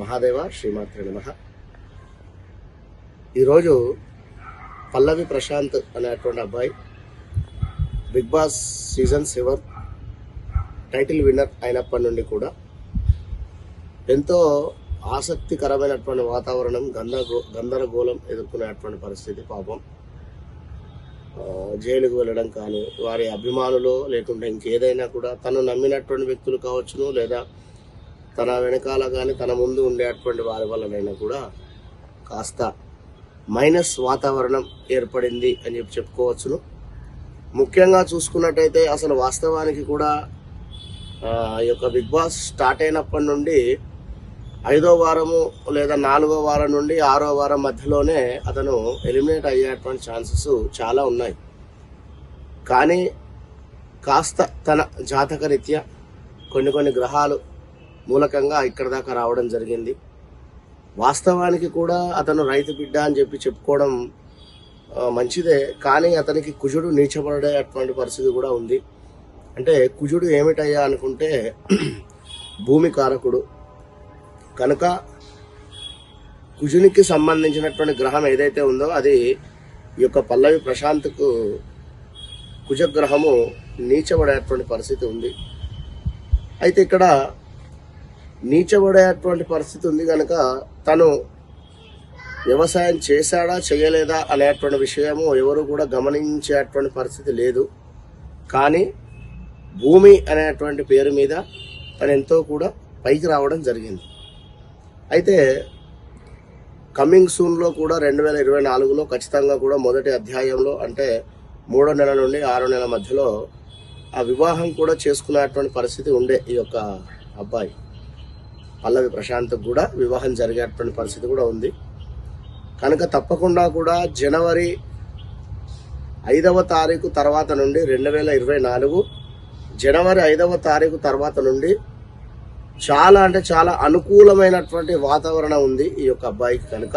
మహాదేవ శ్రీమాత్రి నమ. ఈరోజు పల్లవి ప్రశాంత్ అనేటువంటి అబ్బాయి big boss season seven title winner అయినప్పటి నుండి కూడా ఎంతో ఆసక్తికరమైనటువంటి వాతావరణం గందరగో గందరగోళం ఎదుర్కొనేటువంటి పరిస్థితి పాపం. జైలుకు వెళ్ళడం కానీ వారి అభిమానులు లేకుంటే ఇంకేదైనా కూడా తను నమ్మినటువంటి వ్యక్తులు కావచ్చును లేదా తన వెనకాల కానీ తన ముందు ఉండేటువంటి వారి వల్లనైనా కూడా కాస్త మైనస్ వాతావరణం ఏర్పడింది అని చెప్పి చెప్పుకోవచ్చును. ముఖ్యంగా చూసుకున్నట్టయితే అసలు వాస్తవానికి కూడా ఈ యొక్క బిగ్ బాస్ స్టార్ట్ అయినప్పటి నుండి ఐదో వారము లేదా నాలుగో వారం నుండి ఆరో వారం మధ్యలోనే అతను ఎలిమినేట్ అయ్యేటువంటి ఛాన్సెస్ చాలా ఉన్నాయి. కానీ కాస్త తన జాతక రీత్యా కొన్ని కొన్ని గ్రహాలు మూలకంగా ఇక్కడ దాకా రావడం జరిగింది. వాస్తవానికి కూడా అతను రైతు బిడ్డ అని చెప్పి చెప్పుకోవడం మంచిదే. కానీ అతనికి కుజుడు నీచబడేటువంటి పరిస్థితి కూడా ఉంది. అంటే కుజుడు ఏమిటయ్యా అనుకుంటే భూమి కారకుడు. కనుక కుజునికి సంబంధించినటువంటి గ్రహం ఏదైతే ఉందో అది ఈ యొక్క పల్లవి ప్రశాంత్కు కుజగ్రహము నీచబడేటువంటి పరిస్థితి ఉంది. అయితే ఇక్కడ నీచబడేటువంటి పరిస్థితి ఉంది కనుక తను వ్యవసాయం చేశాడా చేయలేదా అనేటువంటి విషయము ఎవరు కూడా గమనించేటువంటి పరిస్థితి లేదు. కానీ భూమి అనేటువంటి పేరు మీద తను ఎంతో కూడా పైకి రావడం జరిగింది. అయితే కమింగ్ సూన్లో కూడా రెండు వేల ఇరవై నాలుగులో ఖచ్చితంగా కూడా మొదటి అధ్యాయంలో అంటే మూడో నెల నుండి ఆరో నెల మధ్యలో ఆ వివాహం కూడా చేసుకునేటువంటి పరిస్థితి ఉండే ఈ యొక్క అబ్బాయి. పల్లవి ప్రశాంత్కి కూడా వివాహం జరిగేటువంటి పరిస్థితి కూడా ఉంది. కనుక తప్పకుండా కూడా జనవరి ఐదవ తారీఖు తర్వాత నుండి రెండు వేల ఇరవై నాలుగు జనవరి ఐదవ తారీఖు తర్వాత నుండి చాలా అంటే చాలా అనుకూలమైనటువంటి వాతావరణం ఉంది ఈ యొక్క అబ్బాయికి కనుక.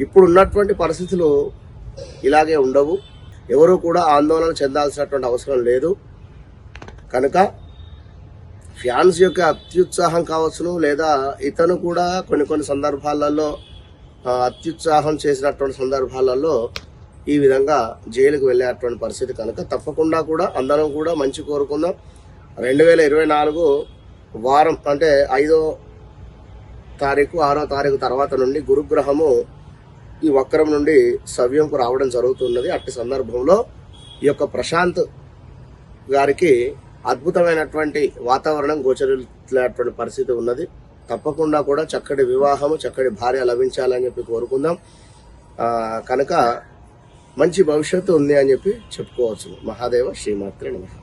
ఇప్పుడు ఉన్నటువంటి పరిస్థితులు ఇలాగే ఉండవు. ఎవరు కూడా ఆందోళన చెందాల్సినటువంటి అవసరం లేదు. కనుక ఫ్యాన్స్ యొక్క అత్యుత్సాహం కావచ్చును లేదా ఇతను కూడా కొన్ని కొన్ని సందర్భాలలో అత్యుత్సాహం చేసినటువంటి సందర్భాలలో ఈ విధంగా జైలుకు వెళ్ళేటువంటి పరిస్థితి కనుక తప్పకుండా కూడా అందరం కూడా మంచి కోరుకుందాం. రెండు వేల ఇరవై నాలుగు వారం అంటే ఐదో తారీఖు ఆరో తారీఖు తర్వాత నుండి గురుగ్రహము ఈ వక్రం నుండి సవ్యంకు రావడం జరుగుతున్నది. అట్టి సందర్భంలో ఈ యొక్క ప్రశాంత్ గారికి అద్భుతమైనటువంటి వాతావరణం గోచరించేటువంటి పరిస్థితి ఉన్నది. తప్పకుండా కూడా చక్కటి వివాహము చక్కటి భార్య లభించాలని చెప్పి కోరుకుందాం. కనుక మంచి భవిష్యత్తు ఉంది అని చెప్పి చెప్పుకోవచ్చు. మహాదేవ శ్రీమాత్రే నమః.